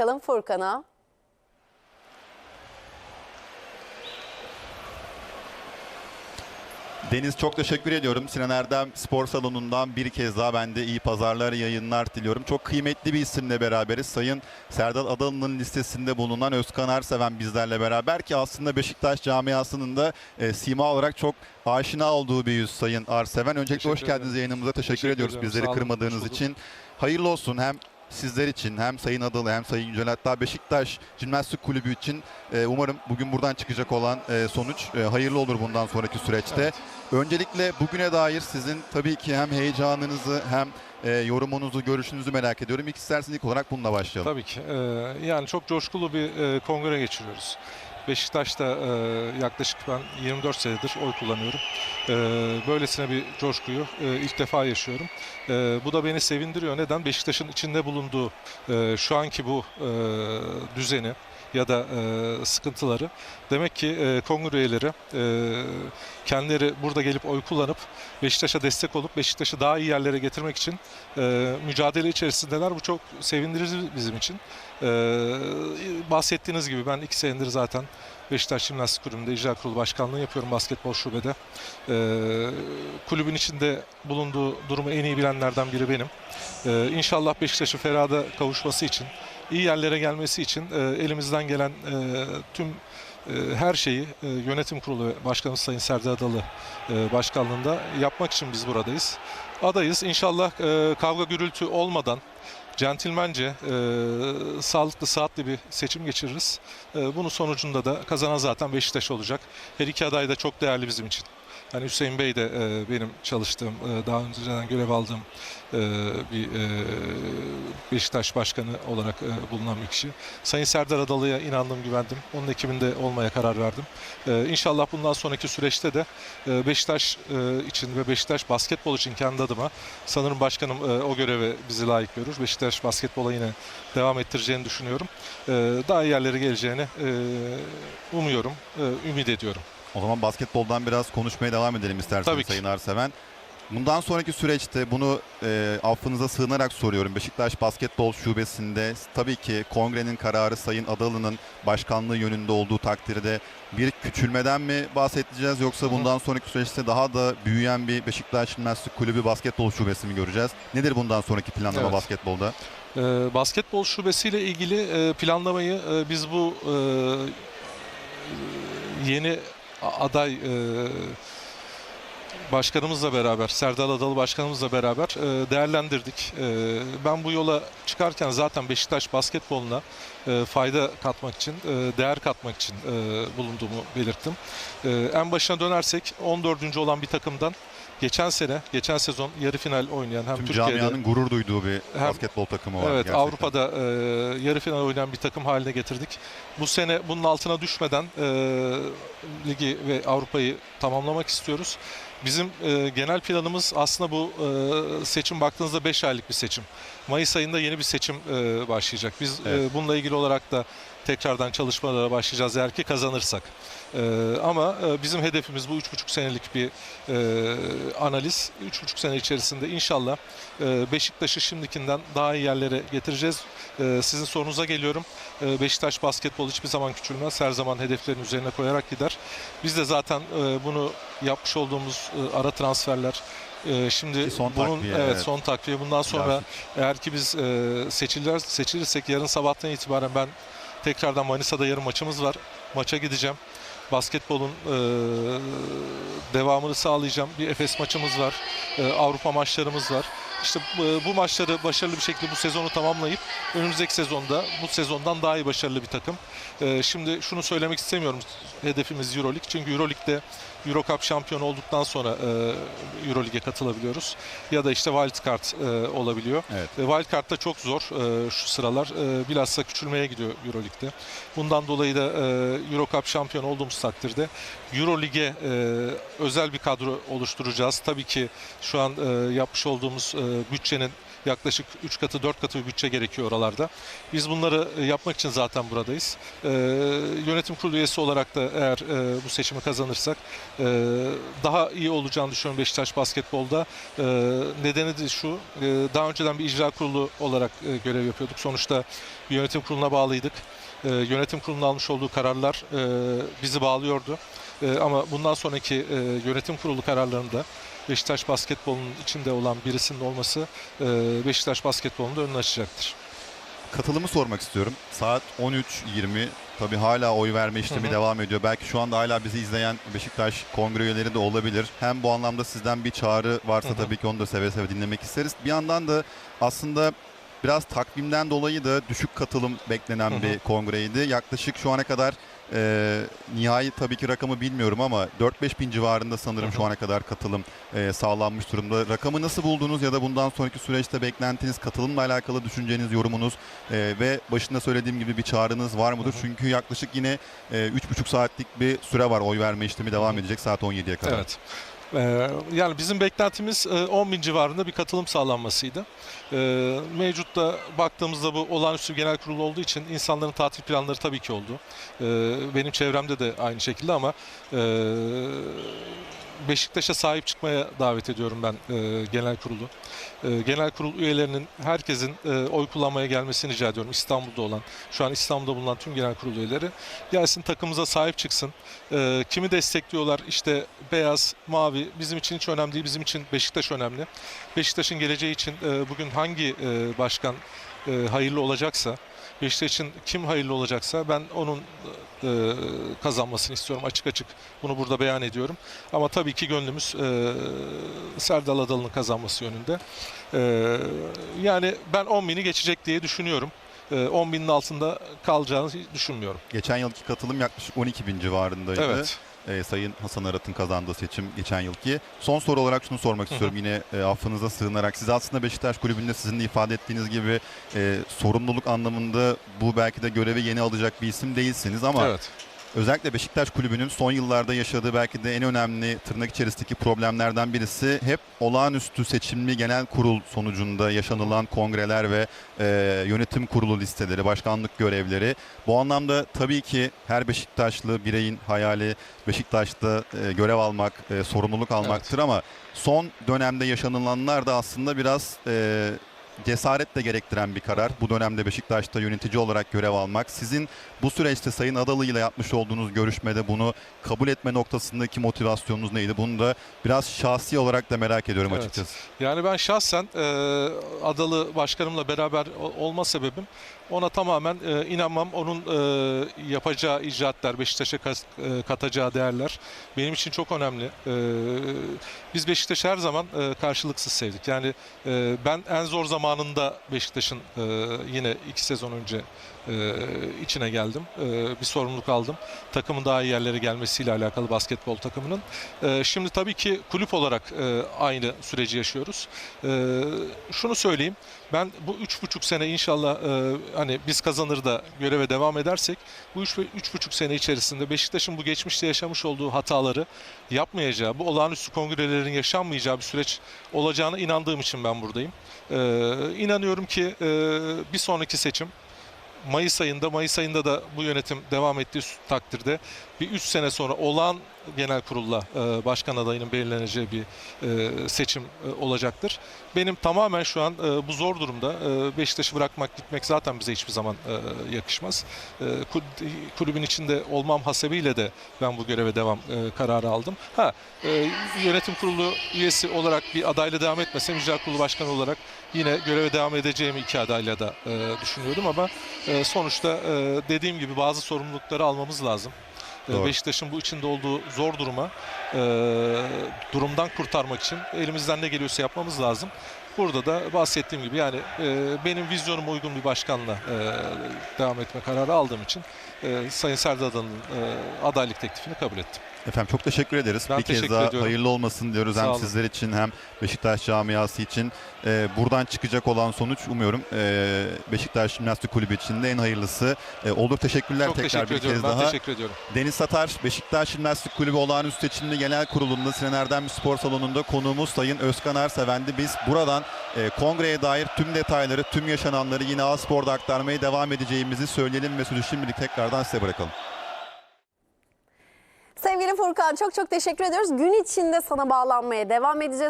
çıkalım Furkan'a. Deniz çok teşekkür ediyorum. Sinan Erdem Spor Salonu'ndan bir kez daha ben de iyi pazarlar, yayınlar diliyorum. Çok kıymetli bir isimle beraberiz. Sayın Serdal Adalı'nın listesinde bulunan Özkan Erseven bizlerle beraber ki aslında Beşiktaş camiasının da e, sima olarak çok aşina olduğu bir yüz Sayın Arseven. Öncelikle Teşekkür hoş geldiniz ederim. yayınımıza. Teşekkür, Teşekkür ediyoruz ediyorum. bizleri kırmadığınız için. Hayırlı olsun hem sizler için hem Sayın Adalı hem Sayın Yücel hatta Beşiktaş Jimnastik Kulübü için e, umarım bugün buradan çıkacak olan e, sonuç e, hayırlı olur bundan sonraki süreçte. Evet. Öncelikle bugüne dair sizin tabii ki hem heyecanınızı hem e, yorumunuzu, görüşünüzü merak ediyorum. İlk isterseniz ilk olarak bununla başlayalım. Tabii ki. Ee, yani çok coşkulu bir e, kongre geçiriyoruz. Beşiktaş'ta e, yaklaşık ben 24 senedir oy kullanıyorum. E, böylesine bir coşkuyu e, ilk defa yaşıyorum. E, bu da beni sevindiriyor. Neden? Beşiktaş'ın içinde bulunduğu e, şu anki bu e, düzeni ya da e, sıkıntıları demek ki e, kongre üyeleri e, kendileri burada gelip oy kullanıp Beşiktaş'a destek olup Beşiktaş'ı daha iyi yerlere getirmek için e, mücadele içerisindeler. Bu çok sevindirici bizim için. E, bahsettiğiniz gibi ben iki senedir zaten Beşiktaş Jimnastik Kulübü'nde icra kurulu başkanlığı yapıyorum basketbol şubede. E, kulübün içinde bulunduğu durumu en iyi bilenlerden biri benim. E, inşallah Beşiktaş'ın ferada kavuşması için, iyi yerlere gelmesi için e, elimizden gelen e, tüm e, her şeyi e, yönetim kurulu ve başkanımız Sayın Serdar Adalı e, başkanlığında yapmak için biz buradayız. Adayız. İnşallah e, kavga gürültü olmadan centilmence, e, sağlıklı, saatli bir seçim geçiririz. E, bunun sonucunda da kazanan zaten Beşiktaş olacak. Her iki aday da çok değerli bizim için. Yani Hüseyin Bey de e, benim çalıştığım, e, daha önceden görev aldığım e, bir e, Beşiktaş Başkanı olarak e, bulunan bir kişi. Sayın Serdar Adalı'ya inandım, güvendim. Onun ekibinde olmaya karar verdim. E, inşallah bundan sonraki süreçte de e, Beşiktaş e, için ve Beşiktaş basketbol için kendi adıma sanırım başkanım e, o göreve bizi layık görür. Beşiktaş basketbola yine devam ettireceğini düşünüyorum. E, daha iyi yerlere geleceğini e, umuyorum, e, ümit ediyorum. O zaman basketboldan biraz konuşmaya devam edelim isterseniz Tabii ki. Sayın Arseven. Bundan sonraki süreçte bunu e, affınıza sığınarak soruyorum. Beşiktaş Basketbol Şubesi'nde tabii ki kongrenin kararı Sayın Adalı'nın başkanlığı yönünde olduğu takdirde bir küçülmeden mi bahsedeceğiz yoksa bundan sonraki süreçte daha da büyüyen bir Beşiktaş Jimnastik Kulübü Basketbol Şubesi mi göreceğiz? Nedir bundan sonraki planlama Evet. basketbolda? Ee, basketbol şubesiyle ilgili e, planlamayı e, biz bu e, yeni aday e, başkanımızla beraber, Serdar Adalı başkanımızla beraber e, değerlendirdik. E, ben bu yola çıkarken zaten Beşiktaş basketboluna e, fayda katmak için, e, değer katmak için e, bulunduğumu belirttim. E, en başına dönersek 14. olan bir takımdan geçen sene, geçen sezon yarı final oynayan hem Tüm Türkiye'de camianın gurur duyduğu bir Hem- basketbol takımı var. Evet gerçekten. Avrupa'da e, yarı final oynayan bir takım haline getirdik. Bu sene bunun altına düşmeden e, ligi ve Avrupa'yı tamamlamak istiyoruz. Bizim e, genel planımız aslında bu e, seçim baktığınızda 5 aylık bir seçim. Mayıs ayında yeni bir seçim e, başlayacak. Biz Evet. e, bununla ilgili olarak da tekrardan çalışmalara başlayacağız eğer ki kazanırsak. E, ama e, bizim hedefimiz bu 3,5 senelik bir e, analiz. 3,5 sene içerisinde inşallah e, Beşiktaş'ı şimdikinden daha iyi yerlere getireceğiz. E, sizin sorunuza geliyorum. E, Beşiktaş basketbol hiçbir zaman küçülmez. Her zaman hedeflerin üzerine koyarak gider. Biz de zaten e, bunu yapmış olduğumuz e, ara transferler e, şimdi Ki son bunun takviye, evet, evet. son takviye bundan sonra Grafik. eğer ki biz e, seçilir seçilirsek yarın sabahtan itibaren ben tekrardan Manisa'da yarın maçımız var. Maça gideceğim. Basketbolun e, devamını sağlayacağım. Bir Efes maçımız var. E, Avrupa maçlarımız var. İşte bu, bu maçları başarılı bir şekilde bu sezonu tamamlayıp önümüzdeki sezonda bu sezondan daha iyi başarılı bir takım. E, şimdi şunu söylemek istemiyorum. Hedefimiz EuroLeague. Çünkü EuroLeague'de Euro Cup şampiyonu olduktan sonra e, EuroLeague'e katılabiliyoruz. Ya da işte Wild Card e, olabiliyor. Evet. E, Wild Card'da çok zor e, şu sıralar. E, bilhassa küçülmeye gidiyor EuroLeague'de. Bundan dolayı da e, Euro Cup şampiyonu olduğumuz takdirde EuroLeague'e e, özel bir kadro oluşturacağız. Tabii ki şu an e, yapmış olduğumuz e, bütçenin Yaklaşık 3 katı 4 katı bir bütçe gerekiyor oralarda. Biz bunları e, yapmak için zaten buradayız. E, yönetim kurulu üyesi olarak da eğer e, bu seçimi kazanırsak e, daha iyi olacağını düşünüyorum Beşiktaş basketbolda. E, nedeni de şu, e, daha önceden bir icra kurulu olarak e, görev yapıyorduk. Sonuçta bir yönetim kuruluna bağlıydık. E, yönetim kurulunun almış olduğu kararlar e, bizi bağlıyordu. E, ama bundan sonraki e, yönetim kurulu kararlarında Beşiktaş basketbolunun içinde olan birisinin olması e, Beşiktaş basketbolunu da önünü açacaktır. Katılımı sormak istiyorum. Saat 13.20. Tabii hala oy verme işlemi Hı hı. devam ediyor. Belki şu anda hala bizi izleyen Beşiktaş kongre üyeleri de olabilir. Hem bu anlamda sizden bir çağrı varsa Hı hı. tabii ki onu da seve seve dinlemek isteriz. Bir yandan da aslında biraz takvimden dolayı da düşük katılım beklenen Hı hı. bir kongreydi. Yaklaşık şu ana kadar e, nihai tabii ki rakamı bilmiyorum ama 4-5 bin civarında sanırım Hı hı. şu ana kadar katılım e, sağlanmış durumda. Rakamı nasıl buldunuz ya da bundan sonraki süreçte beklentiniz, katılımla alakalı düşünceniz, yorumunuz e, ve başında söylediğim gibi bir çağrınız var mıdır? Hı hı. Çünkü yaklaşık yine e, 3,5 saatlik bir süre var oy verme işlemi devam Hı hı. edecek saat 17'ye kadar. Evet. Ee, yani bizim beklentimiz e, 10 bin civarında bir katılım sağlanmasıydı. Ee, mevcutta baktığımızda bu olağanüstü genel kurul olduğu için insanların tatil planları tabii ki oldu. Ee, benim çevremde de aynı şekilde ama e, Beşiktaş'a sahip çıkmaya davet ediyorum ben e, genel kurulu. E, genel kurul üyelerinin herkesin e, oy kullanmaya gelmesini rica ediyorum. İstanbul'da olan, şu an İstanbul'da bulunan tüm genel kurul üyeleri gelsin takımımıza sahip çıksın. E, kimi destekliyorlar? İşte beyaz, mavi bizim için hiç önemli değil. Bizim için Beşiktaş önemli. Beşiktaş'ın geleceği için e, bugün hangi e, başkan e, hayırlı olacaksa, Beşiktaş için kim hayırlı olacaksa ben onun e, kazanmasını istiyorum. Açık açık bunu burada beyan ediyorum. Ama tabii ki gönlümüz e, Serdal Adalı'nın kazanması yönünde. E, yani ben 10 bini geçecek diye düşünüyorum. E, 10 binin altında kalacağını düşünmüyorum. Geçen yılki katılım yaklaşık 12 bin civarındaydı. Evet. E, Sayın Hasan Arat'ın kazandığı seçim geçen yılki. Son soru olarak şunu sormak Hı hı. istiyorum yine e, affınıza sığınarak. Siz aslında Beşiktaş Kulübü'nde sizin de ifade ettiğiniz gibi e, sorumluluk anlamında bu belki de görevi yeni alacak bir isim değilsiniz ama Evet. Özellikle Beşiktaş Kulübü'nün son yıllarda yaşadığı belki de en önemli tırnak içerisindeki problemlerden birisi hep olağanüstü seçimli genel kurul sonucunda yaşanılan kongreler ve e, yönetim kurulu listeleri, başkanlık görevleri. Bu anlamda tabii ki her Beşiktaşlı bireyin hayali Beşiktaş'ta e, görev almak, e, sorumluluk almaktır ama son dönemde yaşanılanlar da aslında biraz e, cesaret de gerektiren bir karar. Bu dönemde Beşiktaş'ta yönetici olarak görev almak. Sizin bu süreçte Sayın Adalı ile yapmış olduğunuz görüşmede bunu kabul etme noktasındaki motivasyonunuz neydi? Bunu da biraz şahsi olarak da merak ediyorum Evet. açıkçası. Yani ben şahsen e, Adalı Başkanımla beraber olma sebebim ona tamamen e, inanmam. Onun e, yapacağı icraatlar, Beşiktaş'a e, katacağı değerler benim için çok önemli. E, biz Beşiktaş'ı her zaman e, karşılıksız sevdik. Yani e, ben en zor zamanında Beşiktaş'ın e, yine iki sezon önce e, içine geldim. E, bir sorumluluk aldım. Takımın daha iyi yerlere gelmesiyle alakalı basketbol takımının. E, şimdi tabii ki kulüp olarak e, aynı süreci yaşıyoruz. E, şunu söyleyeyim. Ben bu üç buçuk sene inşallah e, hani biz kazanır da göreve devam edersek bu üç, üç buçuk sene içerisinde Beşiktaş'ın bu geçmişte yaşamış olduğu hataları yapmayacağı, bu olağanüstü kongrelerin yaşanmayacağı bir süreç olacağına inandığım için ben buradayım. E, inanıyorum ki e, bir sonraki seçim Mayıs ayında, Mayıs ayında da bu yönetim devam ettiği takdirde bir 3 sene sonra olağan genel kurulla e, başkan adayının belirleneceği bir e, seçim e, olacaktır. Benim tamamen şu an e, bu zor durumda e, Beşiktaş'ı bırakmak gitmek zaten bize hiçbir zaman e, yakışmaz. E, kul- kulübün içinde olmam hasebiyle de ben bu göreve devam e, kararı aldım. Ha e, yönetim kurulu üyesi olarak bir adayla devam etmesem icra kurulu başkanı olarak yine göreve devam edeceğimi iki adayla da e, düşünüyordum ama e, sonuçta e, dediğim gibi bazı sorumlulukları almamız lazım. E, Doğru. Beşiktaş'ın bu içinde olduğu zor duruma e, durumdan kurtarmak için elimizden ne geliyorsa yapmamız lazım. Burada da bahsettiğim gibi yani e, benim vizyonuma uygun bir başkanla e, devam etme kararı aldığım için e, Sayın Serdar Adalı'nın e, adaylık teklifini kabul ettim. Efendim çok teşekkür ederiz. Ben bir kez teşekkür daha ediyorum. hayırlı olmasın diyoruz Sağ hem olun. sizler için hem Beşiktaş camiası için. Ee, buradan çıkacak olan sonuç umuyorum ee, Beşiktaş Jimnastik Kulübü için de en hayırlısı e, olur. Teşekkürler Çok tekrar teşekkür bir ediyorum. kez Ben daha. teşekkür ediyorum. Deniz Satar, Beşiktaş Jimnastik Kulübü Olağanüstü Seçimli Genel Kurulu'nda Sinan Erdem Spor Salonu'nda konuğumuz Sayın Özkan Arseven'di. Biz buradan e, kongreye dair tüm detayları, tüm yaşananları yine A-Spor'da aktarmaya devam edeceğimizi söyleyelim ve sözü şimdilik tekrardan size bırakalım. Furkan çok çok teşekkür ediyoruz. Gün içinde sana bağlanmaya devam edeceğiz.